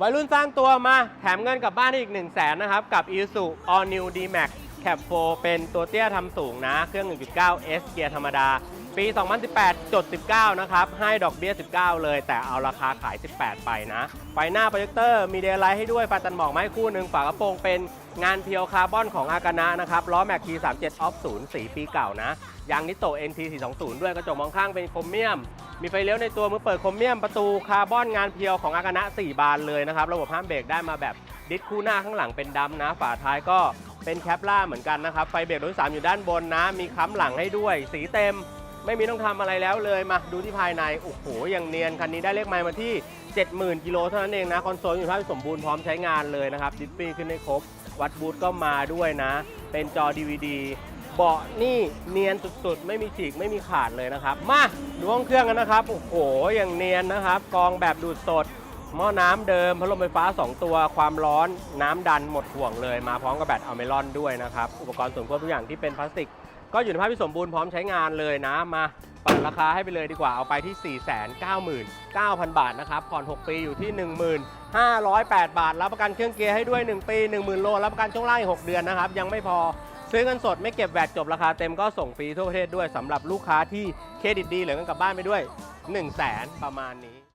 วัยรุ่นสร้างตัวมาแถมเงินกลับบ้านอีก 1 0 0 0 0แสนนะครับ กับ Isuzu All New D-Max Cab 4เป็นตัวเตี้ยทำสูงนะ เครื่อง 1.9 S เกียร์ธรรมดา ปี 2018จด19 นะครับ ให้ดอกเบี้ย 19 เลย แต่เอาราคาขาย 18 ไปนะ ไฟหน้าโปรเจคเตอร์ มีเดย์ไลท์ให้ด้วยไฟตันหมอกไม้คู่หนึ่งฝากระโปรงเป็นงานเพียวคาร์บอนของอากานะนะครับ ล้อแม็ก T37 ออฟ0สีปีเก่านะ ยางนิโต NT 420 ด้วย กระจกมองข้างเป็นโครเมียม มีไฟเลี้ยวในตัวมือเปิดโครเมียม ประตูคาร์บอนงานเพียวของอากานะ 4 บานเลยนะครับ ระบบห้ามเบรกได้มาแบบดิสคู่หน้าข้างหลังเป็นดำนะ ฝาท้ายก็เป็นแคปล่าเหมือนกันนะครับ ไฟเบรกรถสามอยู่ด้านบนนะ มีค้ำหลังให้ด้วย สีเต็ม ไม่มีต้องทำอะไรแล้วเลยมาดูที่ภายใน โอ้โหอย่างเนียน คันนี้ได้เลขไมล์มาที่ 70,000 กิโลเท่านั้นเองนะ คอนโซลอยู่ภาสมบูรณ์พร้อมใช้งานเลยนะครับ ดิสปีขึ้นให้ครบ วัดบูทก็มาด้วยนะ เป็นจอ DVD เบาะนี่เนียนสุดๆ ไม่มีฉีกไม่มีขาดเลยนะครับ มาดูห้องเครื่องกันนะครับ โอ้โหอย่างเนียนนะครับ กองแบบดูดสด หม้อน้ำเดิมพัดลมไฟฟ้า 2 ตัว ความร้อนน้ำดันหมดห่วงเลย มาพร้อมกับแบตอัลเมลอนด้วยนะครับ อุปกรณ์ส่วนควบทุกอย่างที่เป็นพลาสติก ก็อยู่ในภาพที่สมบูรณ์พร้อมใช้งานเลยนะมาเปิดราคาให้ไปเลยดีกว่าเอาไปที่ 499,000 บาทนะครับผ่อน 6 ปีอยู่ที่ 1508 บาท รับประกันเครื่องเกียร์ให้ด้วย 1 ปี 10,000 โล รับประกันช่วงล่างอีก6เดือนนะครับ ยังไม่พอซื้อเงินสดไม่เก็บแวตจบราคาเต็มก็ส่งฟรีทั่วประเทศด้วยสำหรับลูกค้าที่เครดิตดีเหลือเงินกลับบ้านไปด้วย 1 0 0 0 0แสนประมาณนี้